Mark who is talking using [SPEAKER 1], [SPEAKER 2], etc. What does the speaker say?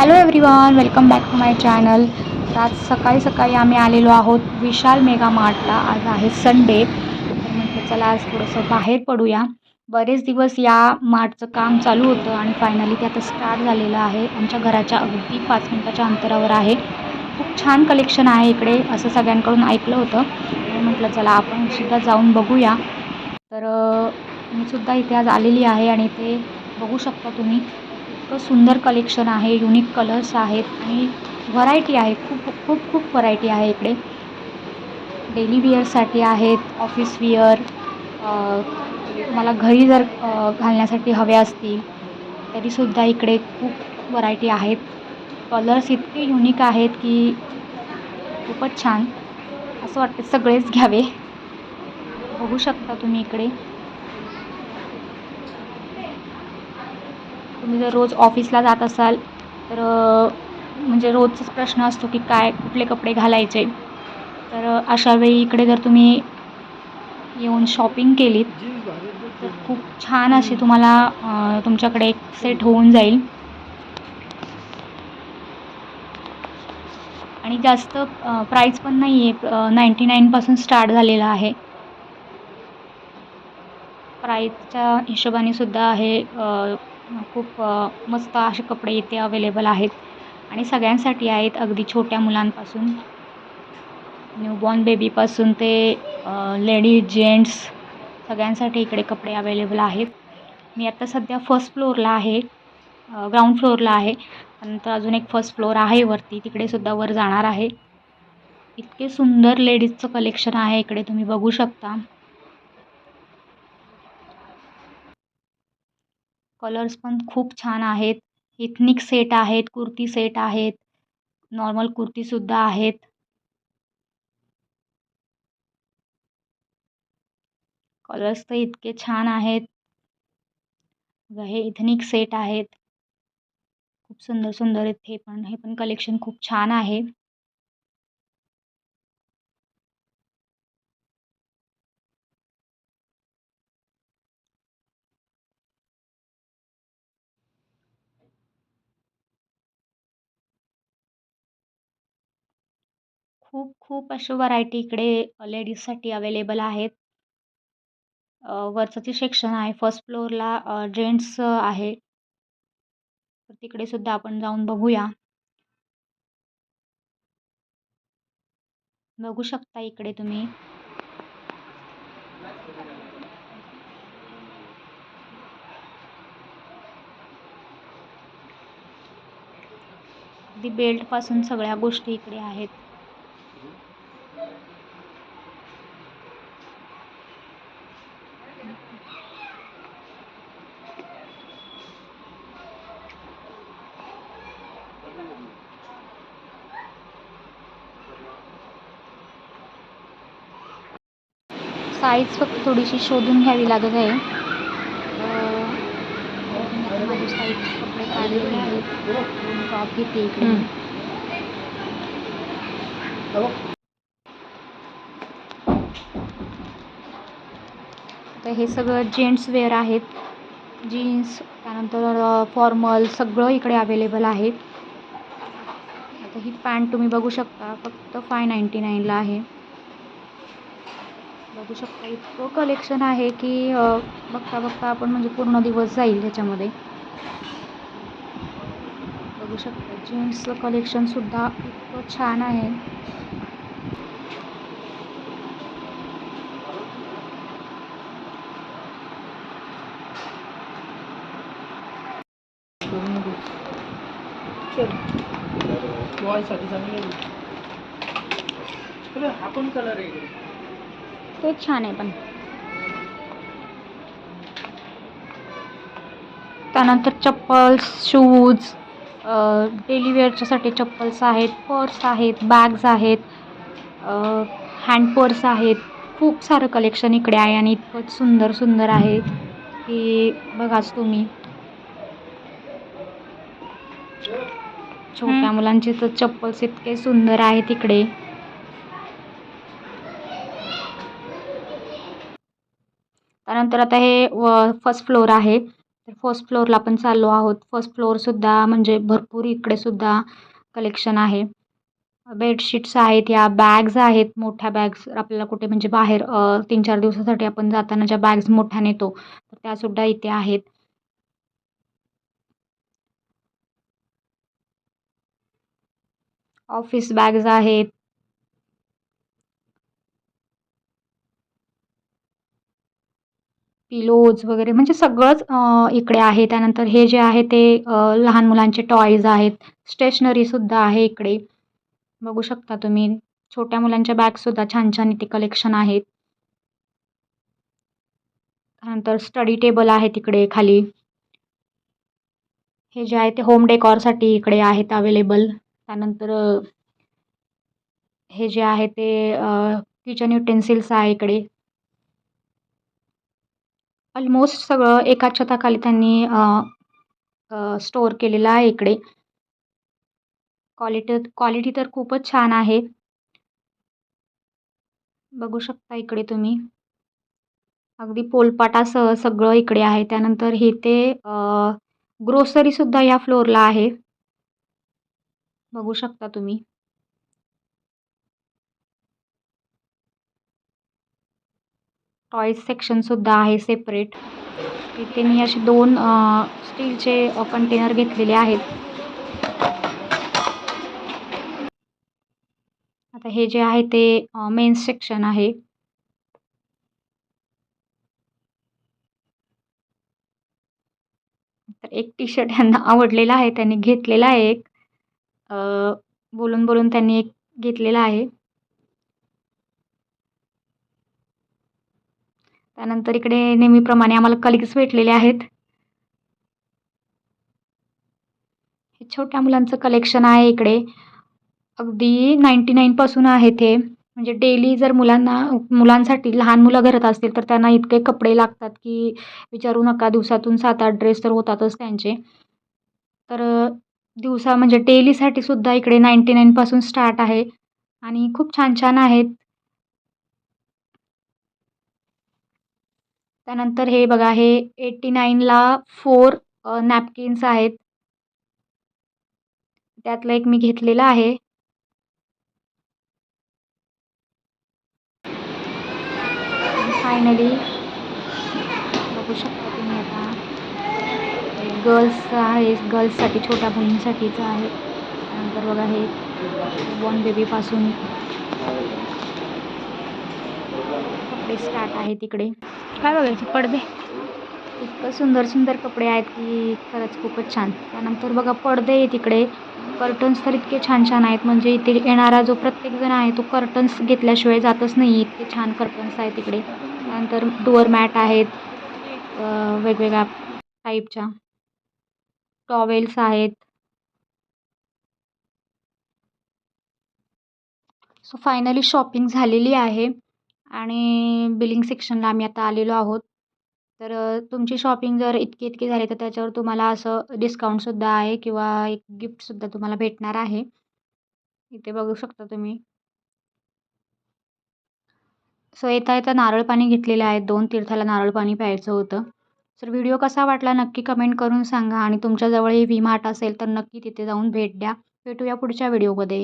[SPEAKER 1] Hello everyone welcome back to my channel तर आज सकाळी सकाळी आम्ही आलेलो आहोत विशाल मेगा मार्टला. आज आहे संडे तर म्हटलं चला आज थोडंसं बाहेर पडूया. बरेच दिवस या मार्टचं काम चालू होतं आणि फायनली ते आता स्टार्ट झालेलं आहे. आमच्या घराच्या अगदी पाच मिनटाच्या अंतरावर आहे. खूप छान कलेक्शन आहे इकडे असं सगळ्यांकडून ऐकलं होतं. म्हटलं चला आपण सुद्धा जाऊन बघूया. तर मी सुद्धा इथे आज आलेली आहे आणि इथे बघू शकता तुम्ही. इतकं सुंदर कलेक्शन आहे युनिक कलर्स आहेत आणि व्हरायटी आहे. खूप खूप खूप व्हरायटी आहे इकडे. डेली विअरसाठी आहेत ऑफिस विअर तुम्हाला घरी जर घालण्यासाठी हवे असतील तरीसुद्धा इकडे खूप व्हरायटी आहेत. कलर्स इतके युनिक आहेत की खूपच छान. असं वाटतं सगळेच घ्यावे. बघू शकता तुम्ही इकडे. तुम्ही जर रोज ऑफिसला जात असाल तर म्हणजे रोजचाच प्रश्न असतो की काय कुठले कपडे घालायचे? तर अशावेळी इकडे जर तुम्ही येऊन शॉपिंग केलीत तर खूप छान अशी तुम्हाला तुमच्याकडे एक सेट होऊन जाईल. आणि जास्त प्राईस पण नाही आहे नाईंटी नाईनपासून स्टार्ट झालेला आहे. प्राईजच्या हिशोबाने सुद्धा आहे खूप मस्त असे कपडे इथे अवेलेबल आहेत. आणि सगळ्यांसाठी आहेत अगदी छोट्या मुलांपासून. न्यूबॉर्न बेबीपासून ते लेडीज जेंट्स सगळ्यांसाठी इकडे कपडे अवेलेबल आहेत. मी आता सध्या फर्स्ट फ्लोअरला आहे. ग्राउंड फ्लोअरला आहे. नंतर अजून एक फर्स्ट फ्लोअर आहे वरती. तिकडे सुद्धा वर जाणार आहे. इतके सुंदर लेडीजचं कलेक्शन आहे. इकडे तुम्ही बघू शकता. कलर्स पण खूप छान आहेत. इथनिक सेट आहेत, कुर्ती सेट आहेत नॉर्मल कुर्तीसुद्धा आहेत. कलर्स तर इतके छान आहेत. हे इथनिक सेट आहेत. खूप सुंदर सुंदर आहेत. हे पण हे पण कलेक्शन खूप छान आहे. खूप खूप अशा व्हरायटी इकडे लेडीजसाठी अवेलेबल आहेत. वरचं जे सेक्शन आहे फर्स्ट फ्लोअरला जेंट्स आहे. तर तिकडे सुद्धा आपण जाऊन बघूया. बघू शकता इकडे तुम्ही. अगदी बेल्टपासून सगळ्या गोष्टी इकडे आहेत. साईज फक्त थोडीशी शोधून घ्यावी लागत आहे. माझी साईज कपडे काढलेले आहेत टॉप घेते इकडे तर हे सगळं जेंट्स वेअर आहेत. जीन्स त्यानंतर फॉर्मल सगळं इकडे अवेलेबल आहे आता ही पॅन्ट तुम्ही बघू शकता फक्त फाय नाईंटी नाईनला आहे. बघू शकता इतकं कलेक्शन आहे की बघता बघता आपण म्हणजे पूर्ण दिवस जाईल ह्याच्यामध्ये. बघू शकता जीन्सचं कलेक्शनसुद्धा इतकं छान आहे.
[SPEAKER 2] कलर आहे.
[SPEAKER 1] ते छान आहे पण. त्यानंतर चप्पल्स शूज डेली वेअरच्यासाठी चप्पल्स आहेत पर्स आहेत बॅग्स आहेत हँड पर्स आहेत. खूप सारं कलेक्शन इकडे आहे आणि इतकं सुंदर सुंदर आहे की बघाच तुम्ही. छोट्या मुलांचे तर चप्पल्स इतके सुंदर आहेत इकडे. त्यानंतर आता हे फर्स्ट फ्लोअर आहे. तर फर्स्ट फ्लोअरला आपण चाललो आहोत. फर्स्ट फ्लोअरसुद्धा म्हणजे भरपूर इकडेसुद्धा कलेक्शन आहे. बेडशीट्स आहेत या बॅग्स आहेत मोठ्या बॅग्स आपल्याला कुठे म्हणजे बाहेर तीन चार दिवसासाठी आपण जाताना ज्या बॅग्स मोठ्या नेतो तर त्यासुद्धा इथे आहेत. ऑफिस बॅग्स आहेत पिलोज वगैरे म्हणजे सगळंच इकडे आहे. त्यानंतर हे जे आहे ते लहान मुलांचे टॉयज आहेत. स्टेशनरीसुद्धा आहे इकडे. बघू शकता तुम्ही. छोट्या मुलांच्या बॅगसुद्धा छान छान इथे कलेक्शन आहेत. त्यानंतर स्टडी टेबल आहे तिकडे खाली. हे जे आहे ते होम डेकॉरसाठी इकडे आहेत अवेलेबल त्यानंतर हे जे आहे ते किचन युटेन्सिल्स आहे इकडे. ऑलमोस्ट सगळं एका छताखाली त्यांनी स्टोअर केलेलं आहे इकडे. क्वालिटी क्वालिटी तर खूपच छान आहे. बघू शकता इकडे तुम्ही. अगदी पोलपाटासह सगळं इकडे आहे. त्यानंतर हे ते ग्रोसरीसुद्धा या फ्लोअरला आहे. बघू शकता तुम्ही. टॉईज सेक्शनसुद्धा आहे सेपरेट इथे मी असे दोन स्टीलचे कंटेनर घेतलेले आहेत. आता हे जे आहे ते मेन्स सेक्शन आहे. तर एक टी शर्ट यांना आवडलेला आहे त्यांनी घेतलेला आहे एक. बोलून बोलून त्यांनी एक घेतलेला आहे. त्यानंतर इकडे नेहमीप्रमाणे आम्हाला कलिग्स भेटलेले आहेत. हे छोट्या मुलांचं कलेक्शन आहे इकडे. अगदी नाईंटी नाईनपासून आहे ते. म्हणजे डेली जर मुलांना मुलांसाठी लहान मुलं घरात असतील तर त्यांना इतके कपडे लागतात की विचारू नका दिवसातून सात आठ ड्रेस तर होतातच त्यांचे. तर दिवसा म्हणजे डेलीसाठी सुद्धा इकडे नाईंटी नाईनपासून स्टार्ट आहे. आणि खूप छान छान आहेत. त्यानंतर हे बघा हे एट्टी नाईनला फोर नॅपकिन्स आहेत. त्यातलं एक मी घेतलेलं आहे. फायनली बघू शकता तुम्ही आता गर्ल्सचं आहे गर्ल्ससाठी छोट्या मुलींसाठीचं आहे. त्यानंतर बघा हे बॉर्न बेबीपासून कपडे स्टार्ट आहे तिकडे काय बघायचे पडदे. इतकं सुंदर सुंदर कपडे आहेत की खरंच खूपच छान. त्यानंतर बघा पडदे आहे तिकडे. कर्टन्स तर इतके छान छान आहेत. म्हणजे इथे येणारा जो प्रत्येकजण आहे तो कर्टन्स घेतल्याशिवाय जातच नाही. इतके छान कर्टन्स आहेत तिकडे. त्यानंतर डोअर मॅट आहेत वेगवेगळ्या टाईपच्या टॉवेल्स आहेत. सो फायनली शॉपिंग झालेली आहे. आणि बिलिंग सेक्शनला आम्ही आता आलेलो आहोत. तर तुमची शॉपिंग जर इतकी इतकी झाली तर त्याच्यावर तुम्हाला असं डिस्काउंटसुद्धा आहे किंवा एक गिफ्टसुद्धा तुम्हाला भेटणार आहे. इथे बघू शकता तुम्ही. सो येता येता नारळ पाणी घेतलेले आहेत. दोन तीर्थाला नारळ पाणी प्यायचं होतं. सर व्हिडिओ कसा वाटला नक्की कमेंट करून सांगा आणि तुमच्याजवळ ही व्ही मार्ट असेल तर नक्की तिथे जाऊन भेट द्या. भेटूया पुढच्या व्हिडिओमध्ये